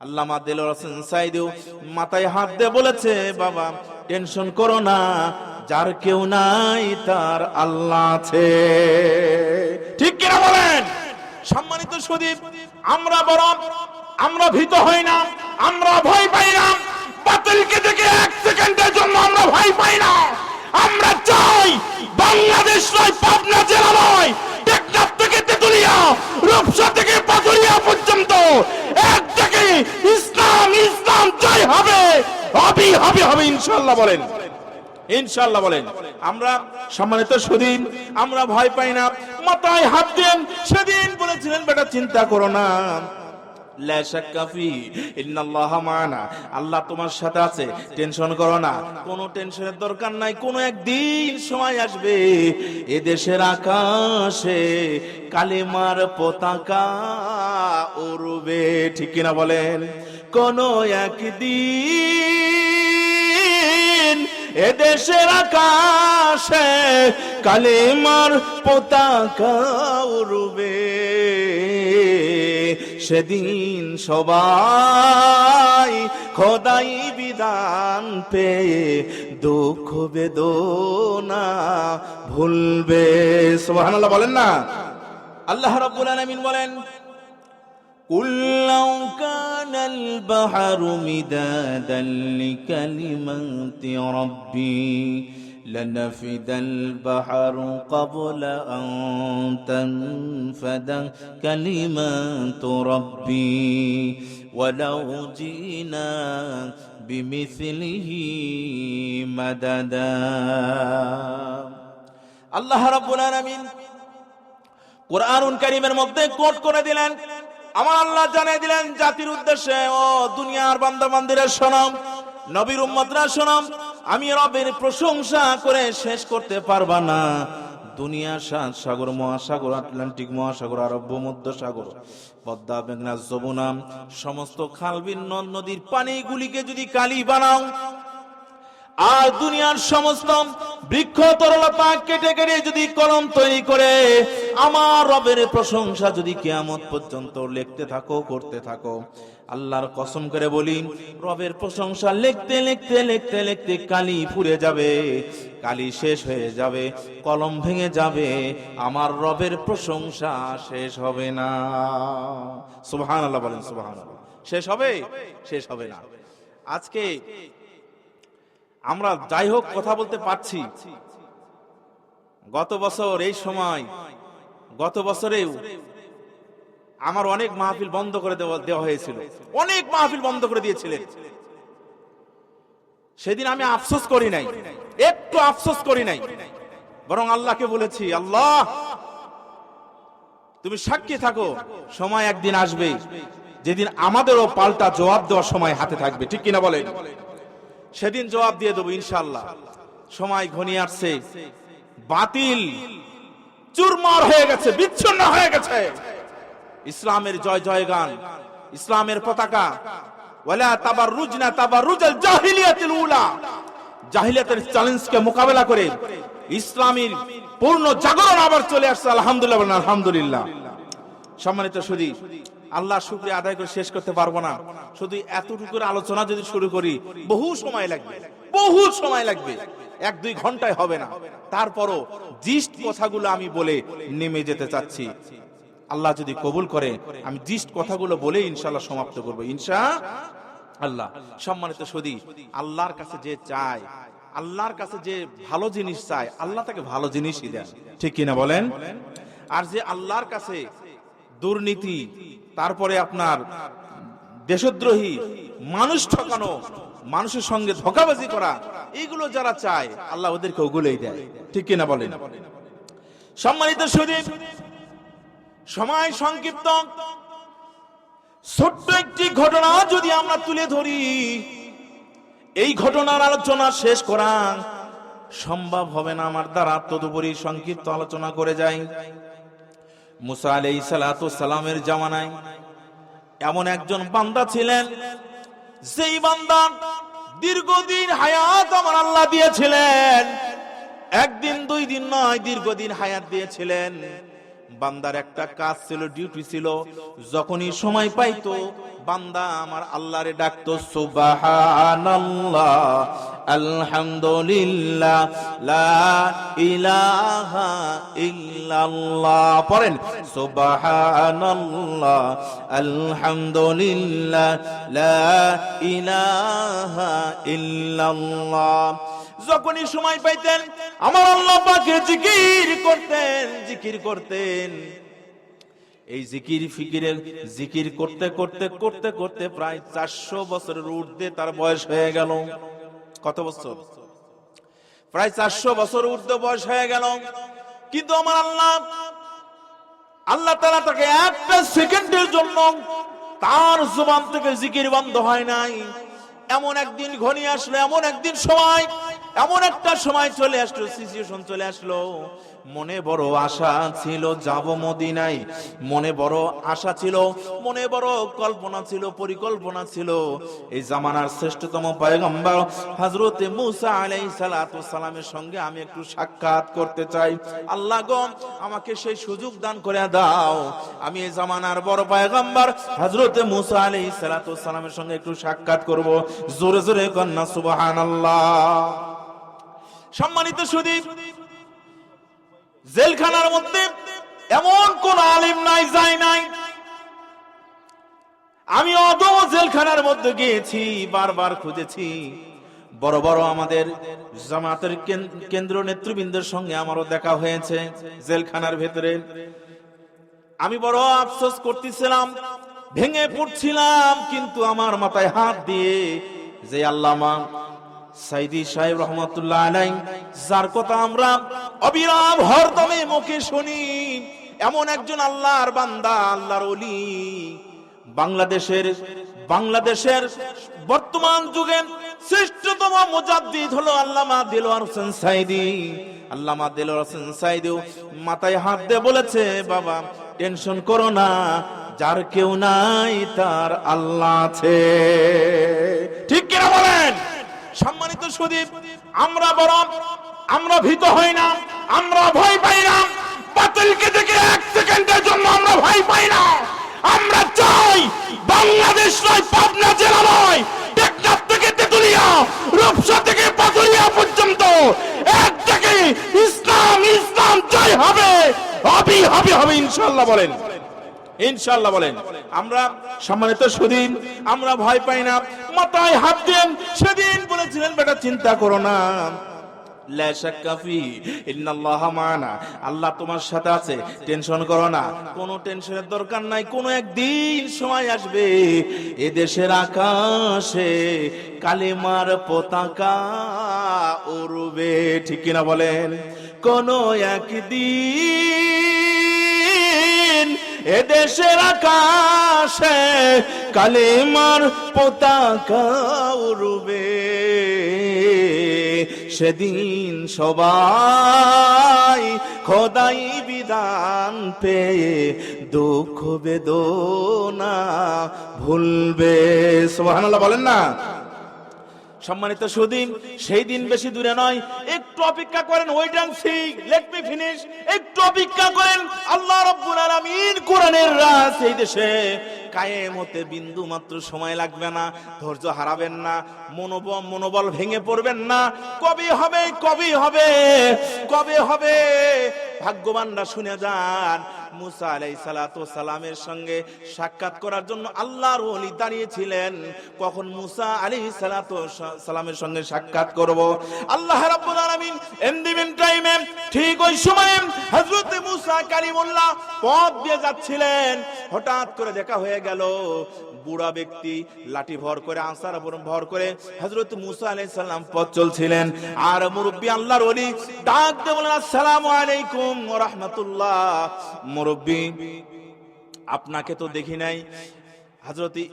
আল্লামা দিল মাথায় হাত দিয়ে বলেছে, বাবা, টেনশন করো না, যার কেউ নাই তার আল্লাহ আছে। ঠিক কিনা বলেন? সম্মানিত সুদীপ, আমরা বরং, আমরা ভীত হই না, আমরা ভয় পাই না, বাতিলকে দেখে এক সেকেন্ডের জন্য আমরা ভয় পাই না। আমরা চাই বাংলাদেশ নয়, পাবনা জেলা নয় টেকনাফ থেকে তেতুলিয়া, রূপসা থেকে পাথুরিয়া পর্যন্ত এক থেকে ইসলাম ইসলাম, জয় হবে। হবে হবে হবে ইনশাল্লাহ বলেন। ইনশাল্লাহ বলেন। আমরা সম্মানিত সুদিন আমরা ভয় পাই না। মাথায় হাত দেন। সেদিন বলেছিলেন, বেটা, চিন্তা করো না। লা শাক্কা ফি, ইন্নাল্লাহ মা'ানা। আল্লাহ তোমার সাথে আছে, টেনশন করো না। কোনো টেনশনের দরকার নাই, কোনো একদিন সময় আসবে এ দেশের আকাশে কালিমার পতাকা উড়বে, ঠিক কিনা বলেন? কোন একদিন এদেশের আকাশে কালিমার পতাকা উড়বে। সেদিন সবাই খোদাই বিধান পেয়ে দুঃখ বেদনা ভুলবে সুবহানাল্লাহ বলেন না আল্লাহ রাব্বুল আলামিন বলেন قل لو كان البحر مدادا لكلمات ربي لنفد البحر قبل أن تنفد كلمات ربي ولو جئنا بمثله مددا الله رب العالمين কোরআনুল কারীমের মধ্যে কোট করে দিলেন আমার আল্লাহ জানিয়ে দিলেন জাতির উদ্দেশ্যে ও দুনিয়ার বান্দা বান্দিরা শোনাম নবীর উম্মতরা শোনাম আমি রবের প্রশংসা করে শেষ করতে পারবা না। দুনিয়ার সাত সাগর, মহাসাগর, আটলান্টিক মহাসাগর, আরব্য মধ্য সাগর পদ্মা, মেঘনা, যমুনা, সমস্ত খালবিন নদ, নদীর পানিগুলিকে যদি কালি বানাও, আর দুনিয়ার সমস্ত বৃক্ষ তরলতা কেটে কেটে যদি কলম তৈরি করে, আমার রবের প্রশংসা যদি কেয়ামত পর্যন্ত লিখতে থাকো, করতে থাকো আল্লাহর কসম করে বলি, রবের প্রশংসা লিখতে লিখতে লিখতে লিখতে কালি ফুরে যাবে, কালি শেষ হয়ে যাবে, কলম ভেঙে যাবে, আমার রবের প্রশংসা শেষ হবে না। সুবহান আল্লাহ বলেন সুবহান শেষ হবে? শেষ হবে না। আজকে আমরা যাই হোক, কথা বলতে পারছি। গত বছর এই সময়, গত বছরেও আমার অনেক মাহফিল বন্ধ করে দেওয়া হয়েছিল। অনেক মাহফিল বন্ধ করে দিয়েছিলেন। সেদিন আমি আফসোস করি নাই। একটু আফসোস করি নাই। বরং আল্লাহকে বলেছি, আল্লাহ, তুমি সাক্ষী থাকো, সময় একদিন আসবে যেদিন আমাদেরও পাল্টা জবাব দেওয়ার সময় হাতে থাকবে। ঠিক কিনা বলেন? সেদিন জবাব দিয়ে দেবো ইনশাল্লাহ সময় ঘনিয়ে আসছে। বাতিল চুরমার হয়ে গেছে, বিচ্ছিন্ন হয়ে গেছে। ইসলামের জয় জয় গান ইসলামের পতাকা। ওয়ালা চ্যালেঞ্জকে মোকাবেলা করে ইসলামের পূর্ণ জাগরণ আবার চলে আসছে, আলহামদুলিল্লাহ আলহামদুলিল্লাহ। সম্মানিত সুদী আল্লাহ শুক্রিয়া আদায় করে শেষ করতে পারব না। শুধু এতটুকুর আলোচনা যদি শুরু করি, বহু সময় লাগবে, বহু সময় লাগবে। এক, দুই ঘন্টায় হবে না। তারপরও জিস্ট কথাগুলো আমি বলে নেমে যেতে চাচ্ছি। আল্লাহ যদি কবুল করে, আমি জিস্ট কথাগুলো বলে ইনশাল্লাহ সমাপ্ত করব। ইনশা আল্লাহ। সম্মানিত সদী, আল্লাহর কাছে যে চায়, আল্লাহর কাছে যে ভালো জিনিস চায়, আল্লাহ তাকে ভালো জিনিসই দেন। ঠিক কিনা বলেন? আর যে আল্লাহর কাছে দুর্নীতি, তারপরে আপনার দেশদ্রোহী, মানুষ ঠকানো, মানুষের সঙ্গে ধোকাবাজি করা এইগুলো যারা চায়, আল্লাহ ওদেরকে ওগুলোই দেয়। ঠিক কিনা বলেন? সম্মানিত সুদীপ সময় সংক্ষিপ্ত ছোট্ট একটি ঘটনা যদি আমরা তুলে ধরি, এই ঘটনার আলোচনা শেষ করা সম্ভব হবে না। আমার দ্বারা তদুপরি সংক্ষিপ্ত আলোচনা করে যাই। মুসা আলাই সালামের জামানায় এমন একজন বান্দা ছিলেন সেই বান্দা দীর্ঘদিন হায়াত আমার আল্লাহ দিয়েছিলেন। একদিন, দুই দিন নয়, দীর্ঘদিন হায়াত দিয়েছিলেন। বান্দার একটা কাজ ছিল ডিউটি ছিল। যখনই সময় পাইতো, বান্দা আমার আল্লাহরে ডাকতো, সুবহানাল্লাহ, আলহামদুলিল্লাহ, লা ইলাহা ইল্লাল্লাহ। পড়েন আলহামদুলিল্লাহ, লা ইলাহা যখনই সময় পাইতেন, আমার আল্লাহ পাকে জিকির করতেন জিকির করতেন। এই জিকির ফিকিরের জিকির করতে করতে করতে করতে প্রায় চারশো বছরের ঊর্ধ্বে তার বয়স হয়ে গেল। কত বছর? প্রায় চারশো বছর ঊর্ধ্বে বয়স হয়ে গেল। কিন্তু আমার আল্লাহ আল্লাহ তালা তাকে একটা সেকেন্ডের জন্য তার জবান থেকে জিকির বন্ধ হয় নাই। এমন একদিন ঘনিয়ে আসলো, এমন একদিন সময় এমন একটা সময় চলে আসলো সিচুয়েশন চলে আসলো। মনে বড় আশা ছিল যাব মদিনায়। মনে বড় আশা ছিল, মনে বড় কল্পনা ছিল, পরিকল্পনা ছিল। এই জামানার শ্রেষ্ঠতম পয়গম্বর হযরতে মুসা সালাতু সালামের সঙ্গে আমি একটু সাক্ষাৎ করতে চাই। আল্লাহ গো, আমাকে সেই সুযোগ দান করে দাও। আমি এই জামানার বড় পয়গম্বর হযরতে মুসা আলাইহিস সালাতু সালামের সঙ্গে একটু সাক্ষাৎ করব। জোরে জোরে কন্না সুবহানাল্লাহ। সম্মানিত সুদীপ, জেলখানার মধ্যে এমন কোন আলিম নাই যায় নাই। আমি অত জেলখানার মধ্যে গিয়েছি, বারবার খুঁজেছি। বড় বড় আমাদের জামাতের কেন- কেন্দ্র নেতৃবৃন্দের সঙ্গে আমারও দেখা হয়েছে জেলখানার ভেতরে। আমি বড় আফসোস করতেছিলাম, ভেঙে পড়ছিলাম, কিন্তু আমার মাথায় হাত দিয়ে যে আল্লামা সাইদি সাহেব রহমতুল্লাহ আলাই যার কথা আমরা অবিরাম হরদমে মুখে শুনি। এমন একজন আল্লাহর বান্দা, আল্লাহর অলি বাংলাদেশের বাংলাদেশের বর্তমান যুগে শ্রেষ্ঠতম মুজাদ্দিদ হলো আল্লামা দিলওয়ার হোসেন সাইদি। আল্লামা দিলওয়ার হোসেন সাইদি মাথায় হাত দিয়ে বলেছে, বাবা, টেনশন করো না, যার কেউ নাই তার আল্লাহ আছে। ঠিক কিনা বলেন? সুদীপ, আমরা বরং, আমরা ভীত হই না, আমরা ভয় পাই না, বাতিলকে দেখে এক সেকেন্ডের জন্য আমরা ভয় পাই না। আমরা চাই বাংলাদেশ নয়, পাবনা জেলা নয় টেকনাফ থেকে তেতুলিয়া, রূপসা থেকে পাতুলিয়া পর্যন্ত। এক থেকে ইসলাম ইসলাম জয় হবে। হবে হবে হবে ইনশাল্লাহ বলেন। ইনশাল্লাহ বলেন। আমরা সম্মানিত সুদিন, আমরা ভয় পাই না। মাথায় হাত দেন, সেদিন বলেছিলেন, বেটা, চিন্তা করো না। আল্লাহ তোমার সাথে আছে, টেনশন করো না। কোনো টেনশনের দরকার নাই, কোনো একদিন সময় আসবে এ দেশের আকাশে, কালিমার পতাকা উড়বে। ঠিক কিনা বলেন? কোন একদিন এদেশের আকাশে কালিমার পতাকা উড়বে। সেদিন সবাই খোদাই বিধান পেয়ে দুঃখ বেদনা ভুলবে। সুবহানাল্লাহ বলেন না? সম্মানিত সুদিন, সেই দিন বেশি দূরে নয়। একটু অপেক্ষা করেন wait and see let me finish একটু অপেক্ষা করেন, আল্লাহ রাব্বুল আলামিন কোরআনের রাজ এই দেশে। বিন্দু মাত্র সময় লাগবে না, ধৈর্য হারাবেন না, মনোবল মনোবল ভেঙে পড়বেন না। হবে হবে, কবে হবে? ভাগ্যবানরা শুনে যান, মুসা আলাই সালামের সঙ্গে সাক্ষাৎ করার জন্য আল্লাহর ওলি দাঁড়িয়েছিলেন। কখন মুসা আলী সালামের সঙ্গে সাক্ষাৎ করব? আল্লাহ রাব্বুল আলামিন ইন দি মিন টাইমে ঠিক ওই সময়ে হযরত মুসা কালিমুল্লাহ পথ দিয়ে যাচ্ছিলেন। হঠাৎ করে দেখা হয়ে গেল। বুড়া ব্যক্তি লাঠি ভর করে, আনসার ভর করে হযরত মুসা আলাইহিস সালাম পথ চলছিলেন। আর মুরব্বী আল্লাহর ওলি ডাক বলেন আলাইকুম রাহমাতুল্লাহ। মুরব্বী, আপনাকে তো দেখি নাই। হজরতি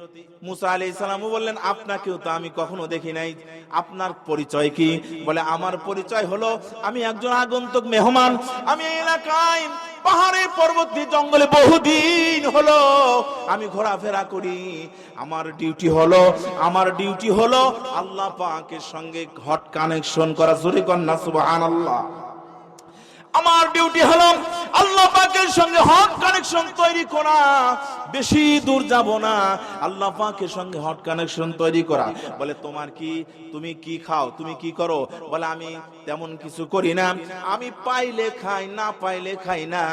মুসা আলি বললেন, আপনাকেও তো আমি কখনো দেখি নাই। আপনার পরিচয় কি? বলে, আমার পরিচয় হলো, আমি একজন আগন্তুক মেহমান। আমি এলাকায় পাহাড়ে পর্বতী জঙ্গলে বহুদিন হলো। আমি ঘোরাফেরা করি। আমার ডিউটি হলো, আমার ডিউটি হলো আল্লাহ পাকের সঙ্গে হট কানেকশন করা। জোরে কন্যা, সুবহানাল্লাহ। আমার ডিউটি হলো আল্লাহ পাকের সঙ্গে হট কানেকশন তৈরি করা। বেশি দূর যাব না। আল্লাহ পাকের সঙ্গে হট কানেকশন তৈরি করা। বলে, তোমার কি? তুমি কি খাও? তুমি কি করো? বলে, আমি তেমন কিছু করি না। আমি পাইলে খাই, না পাইলে খাই না।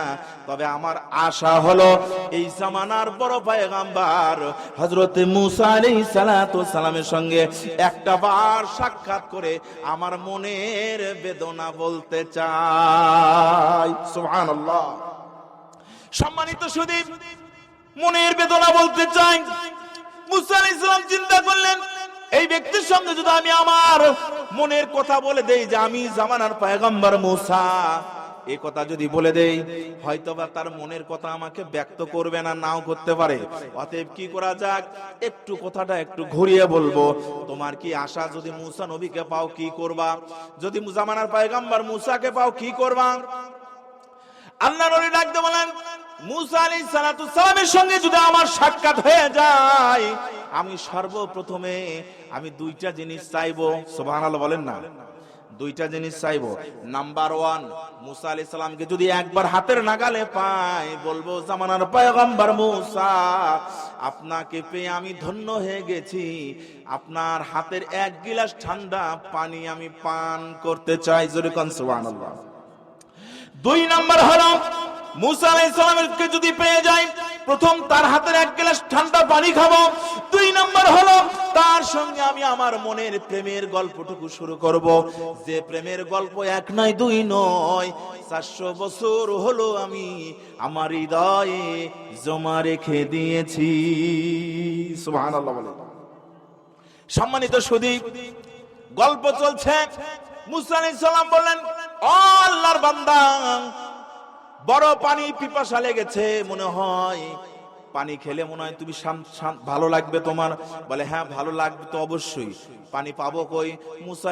তবে আমার আশা হলো, এই জামানার বড় পায়গাম্বার হযরত মুসা আলাইহিস সালাতু সালামের সঙ্গে একটা বার সাক্ষাৎ করে আমার মনের বেদনা বলতে চাই, সুবহানাল্লাহ। সম্মানিত সুদীপ, মনের বেদনা বলতে চাই। মুসা ইসলাম চিন্তা করলেন, এই ব্যক্তির সঙ্গে যদি আমি আমার মনের কথা বলে দেই যে আমি জামানার পায়গম্বর মুসা এ কথা যদি বলে দেই, হয়তোবা তার মনের কথা আমাকে ব্যক্ত করবে না, নাও করতে পারে। অতএব কি করা যাক? একটু কথাটা একটু ঘুরিয়ে বলব। তোমার কি আশা যদি মুসা নবীকে পাও, কি করবা? যদি জামানার পয়গম্বর মুসাকে পাও, কি করবা? আল্লাহ নবী ডাকতে বলেন, মুসা আলাইহিস সালাতু সালামের সঙ্গে যদি আমার সাক্ষাৎ হয়ে যায়, আমি সর্বপ্রথমে আমি দুইটা জিনিস চাইব। সুবহানাল্লাহ বলেন না। দুইটা জিনিস চাইব। নাম্বার ওয়ান মুসা আলাইহিস সালামকে যদি একবার হাতের নাগালে পাই, বলব, জামানার পয়গম্বর মুসা, আপনাকে পেয়ে আমি ধন্য হয়ে গেছি। আপনার হাতের এক গিলাস ঠান্ডা পানি আমি পান করতে চাই। জোরে কোন, সুবহানাল্লাহ। দুই নাম্বার হলো, মুসা আলাইহিস সালামকে যদি পেয়ে যাই প্রথম তার হাতের এক গ্লাস ঠান্ডা পানি খাব। দুই নম্বর হলো, তার সঙ্গে আমি আমার মনের প্রেমের গল্পটুকু শুরু করব। যে প্রেমের গল্প এক নয়, দুই নয়, চারশো বছর হলো আমি আমার হৃদয়ে জমা রেখে দিয়েছি। সম্মানিত সুদীপ, গল্প চলছে। মুসা সালাম বললেন আল্লাহর বান্দা বড় পানি পিপাসা লেগেছে, মনে হয়। পানি খেলে মনে হয় তুমি ভালো লাগবে তোমার। বলে হ্যাঁ ভালো লাগবে তো অবশ্যই। পানি পাবো কই? মুসা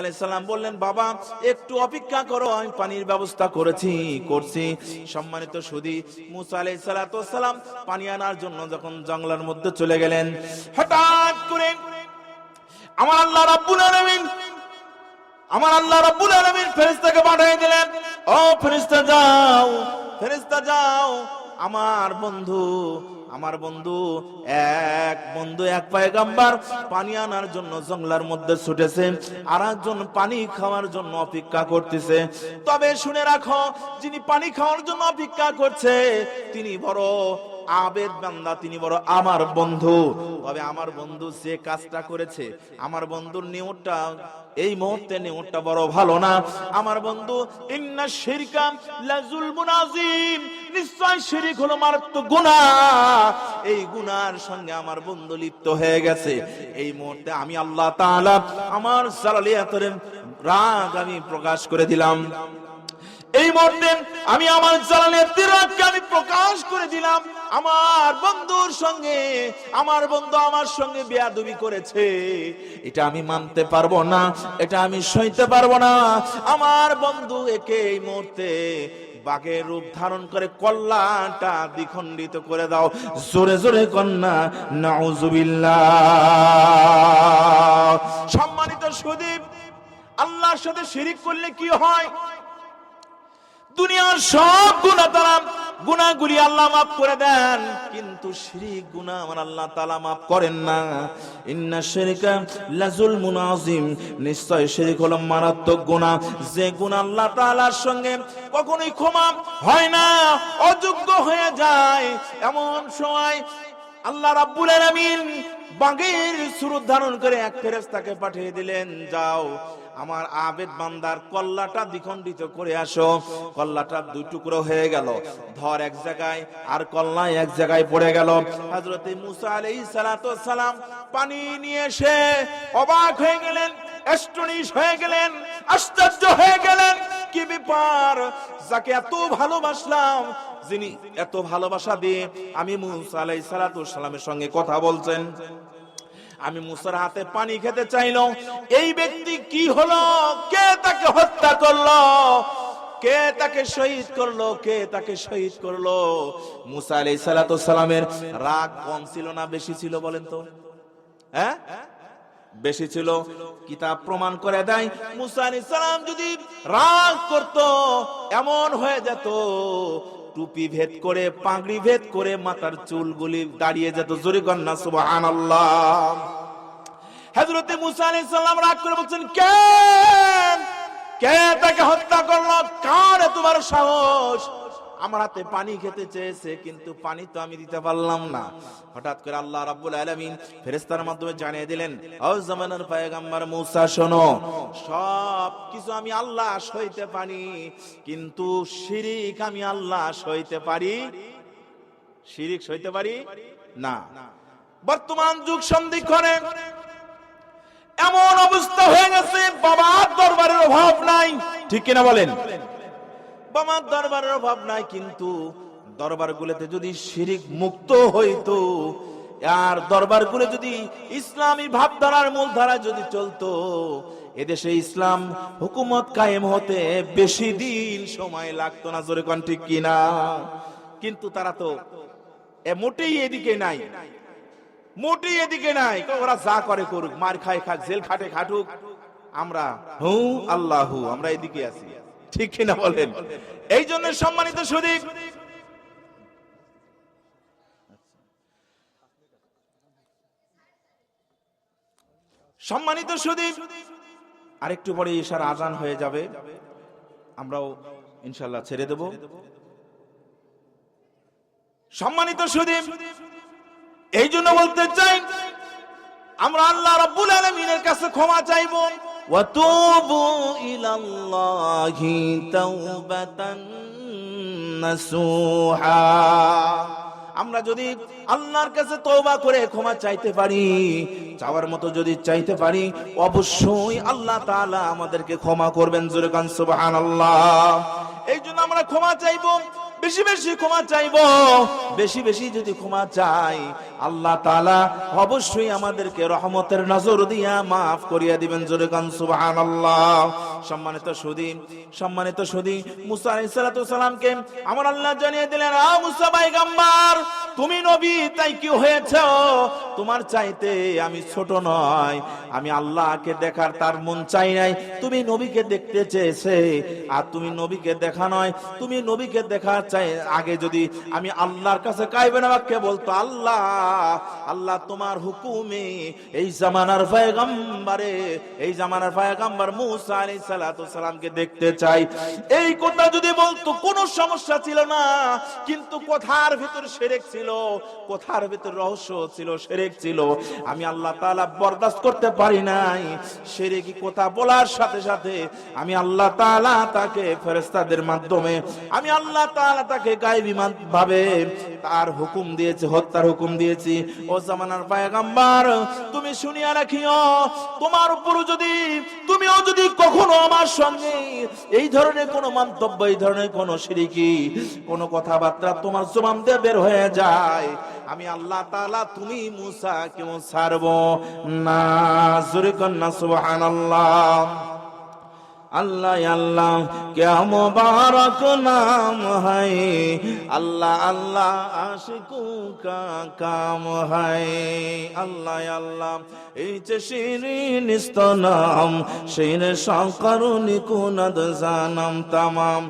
বললেন, বাবা, একটু অপেক্ষা করো, আমি পানির ব্যবস্থা করেছি, করছি। সম্মানিত সুদী, মুসা পানি আনার জন্য যখন জঙ্গলের মধ্যে চলে গেলেন, হঠাৎ করে আমার আল্লাহ রাব্বুল আলামিন, আমার আল্লাহ রাব্বুল আলামিন ফেরেশতাকে পাঠিয়ে দিলেন, ও ফেরেশতা, যাও। ফেরেশতা, যাও। আমার বন্ধু আমার বন্ধু, এক বন্ধু, এক পয়গাম্বার, পানি আনার জন্য জঙ্গলার মধ্যে ছুটেছে আর একজন পানি খাওয়ার জন্য অপেক্ষা করতেছে। তবে শুনে রাখো, যিনি পানি খাওয়ার জন্য অপেক্ষা করছে, তিনি বড় আবেদ বান্দা, তিনি বড় আমার বন্ধু। তবে আমার বন্ধু সে কাজটা করেছে, আমার বন্ধুর নিয়মটা এই মুহূর্তে নিয়মটা বড় ভালো না। আমার বন্ধু, ইন্না শিরকা লাজুল আযীম। নিশ্চয় শিরিক হলো মারাত্মক গুনাহ। এই গুনার সঙ্গে আমার বন্ধু লিপ্ত হয়ে গেছে। এই মুহূর্তে আমি আল্লাহ তাআলা আমার সালালিয়াতের রাগ আমি প্রকাশ করে দিলাম। এই মুহূর্তে আমি আমার জ্বালানের তিরককে আমি প্রকাশ করে দিলাম। আমার বন্ধুর সঙ্গে, আমার বন্ধু আমার সঙ্গে বেয়াদবি করেছে। এটা আমি মানতে পারব না, এটা আমি সইতে পারব না। আমার বন্ধু একে এই মুহূর্তে বাঘের রূপ ধারণ করে কল্লাটা দ্বিখণ্ডিত করে দাও। জোরে জোরে কন্যা, নাউজুবিল্লাহ। সম্মানিত সুদীপ, আল্লাহর সাথে শিরিক করলে কি হয়? দুনিয়ার সব গুণা তারা গুণাগুলি আল্লাহ মাফ করে দেন। কিন্তু শিরিক গুনাহ আমার আল্লাহ তাআলা মাফ করেন না। ইন্না শিরকা লাজুল মুনাজিম নিশ্চয় শিরিক হলো মারাত্মক গুনাহ। যে গুনাহ আল্লাহ তাআলার সঙ্গে কখনোই ক্ষমা হয় না, অযোগ্য হয়ে যায়। এমন সময় আল্লাহ রাব্বুল আলামিন বাগের সুরত ধারণ করে এক ফেরেশতাকে পাঠিয়ে দিলেন, যাও, আমার আবেদ বান্দার কল্লাটা দ্বিখণ্ডিত করে আসো। কল্লাটা দুই টুকরো হয়ে গেল, ধর এক জায়গায় আর কল্লা এক জায়গায় পড়ে গেল। হযরতে মুসা সালাতু সালাম পানি নিয়ে এসে অবাক হয়ে গেলেন অ্যাস্টনিশ হয়ে গেলেন, আশ্চর্য হয়ে গেলেন, কি ব্যাপার? যাকে এত ভালোবাসলাম যিনি এত ভালোবাসা দিয়ে আমি মুসা আলাইহিস সালাতু সালামের সঙ্গে কথা বলছেন। আমি মুসার হাতে পানি খেতে চাইলাম এই ব্যক্তি কি হলো? কে তাকে হত্যা করল? কে তাকে শহীদ করল? কে তাকে শহীদ করল? মুসা আলাই সালাতু সালামের রাগ কম ছিল না বেশি ছিল বলেন তো? হ্যাঁ? বেশি ছিল। কিতাব প্রমাণ করে দেয়, মুসা আলাইহিস সালাম যদি রাগ করত, এমন হয়ে যেত টুপি ভেদ করে, পাগড়ি ভেদ করে মাথার চুলগুলি দাঁড়িয়ে যেত। জোরে কন্যা সুবাহান হযরতে মুসা সাল্লাম রাগ করে বলছেন কে কে তাকে হত্যা করল? কার তোমার সাহস? আমার হাতে পানি খেতে চেয়েছে, কিন্তু পানি তো আমি দিতে পারলাম না। হঠাৎ করে আল্লাহ রাব্বুল আলামিন ফেরেশতার মাধ্যমে জানিয়ে দিলেন, ও জামানার পয়গম্বর মুসা, শোনো সব কিছু আমি আল্লাহ সইতে পারি, কিন্তু শিরিক আমি আল্লাহ সইতে পারি, শিরিক সইতে পারি না। বর্তমান যুগ সন্ধিক্ষণে এমন অবস্থা হয়ে গেছে, বাবার দরবারের অভাব নাই। ঠিক কিনা বলেন? বাবার দরবারের অভাব নাই, কিন্তু দরবারগুলোতে যদি শিরিক মুক্ত হইতো, আর দরবারগুলো যদি ইসলামী ভাবধারার মূলধারা যদি চলতো, এদেশে ইসলাম হুকুমত কায়েম হতে বেশি দিন সময় লাগতো না, জোরে কোন ঠিক কিনা? কিন্তু তারা তো মোটেই এদিকে নাই, মোটেই এদিকে নাই, ওরা যা করে করুক, মার খায় খাক, জেল খাটে খাটুক, আমরা হু আল্লাহু আমরা এদিকে আছি। ঠিক কিনা বলেন? এই জন্য সম্মানিত সুদীপ। সম্মানিত সুদীপ, আরেকটু পরে ইশার আজান হয়ে যাবে। আমরাও ইনশাল্লাহ ছেড়ে দেব। সম্মানিত সুদীপ, এই জন্য বলতে চাই, আমরা আল্লাহ রব্বুল আলামিনের কাছে ক্ষমা চাইব। ওয়াতুবু ইলাল্লাহি তাওবাতান নাসুহা আমরা যদি আল্লাহর কাছে তওবা করে ক্ষমা চাইতে পারি, চাওয়ার মতো যদি চাইতে পারি, অবশ্যই আল্লাহ তাআলা আমাদেরকে ক্ষমা করবেন। জোরে কান সুবহানাল্লাহ। এই জন্য আমরা ক্ষমা চাইব। বেশি বেশি ক্ষমা চাইব। বেশি বেশি যদি ক্ষমা চাই, আল্লাহ তাআলা অবশ্যই আমাদেরকে রহমতের নজর দিয়া মাফ করিয়া দিবেন। জোরে কান, সুবহানাল্লাহ। সম্মানিত সুদী সম্মানিত সুদী, মুসা সালামকে আমার আল্লাহ জানিয়ে দিলেন, আ মুসা তুমি নবী, তাই কি হয়েছে? তোমার চাইতে আমি ছোট নয়। আমি আল্লাহকে দেখার তার মন চাই নাই। তুমি নবীকে দেখতে চেয়েছে, আর তুমি নবীকে দেখা নয়। তুমি নবীকে দেখা চাই, আগে যদি আমি আল্লাহর কাছে কাইবে না বাক্যে বলতো, আল্লাহ আল্লাহ তোমার হুকুমে এই জামানার পয়গম্বরে, এই জামানার পয়গম্বর মুসা আলাইহিস সালাতু সালামকে দেখতে চাই। এই কথা যদি বলতো, কোনো সমস্যা ছিল না। কিন্তু কথার ভিতর শিরক ছিল, কথার ভিতর রহস্য ছিল শিরক ছিল। আমি আল্লাহ তাআলা বরদাস্ত করতে পারি নাই। শিরকি কথা বলার সাথে সাথে আমি আল্লাহ তাআলা তাকে ফেরেশতাদের মাধ্যমে, আমি আল্লাহ তাআলা তাকে গাইবি ভাবে তার হুকুম দিয়েছে, হত্যার হুকুম দিয়েছি। ও জামানার পায়গাম্বার, তুমি শুনিয়া রাখিও, তোমার উপর যদি, তুমিও যদি কখনো আমার সঙ্গে এই ধরনের কোন মন্তব্য, এই ধরনের কোন সিরিকি, কোন কথাবার্তা তোমার জবান দিয়ে বের হয়ে যায়। আমি আল্লাহ তালা তুমি মুসা কেমন ছাড়ব না, জোরে কন্যা, সুবহানাল্লাহ। আল্লাহ আল্লাহ কে মোবারক নাম হাই আল্লাহ আল্লাহ, আশিকু কা কাম হাই আল্লাহ আল্লাহ, এই যে শিরিন ইস্তনাম শির সংকরণী কুনদ জানাম তামাম।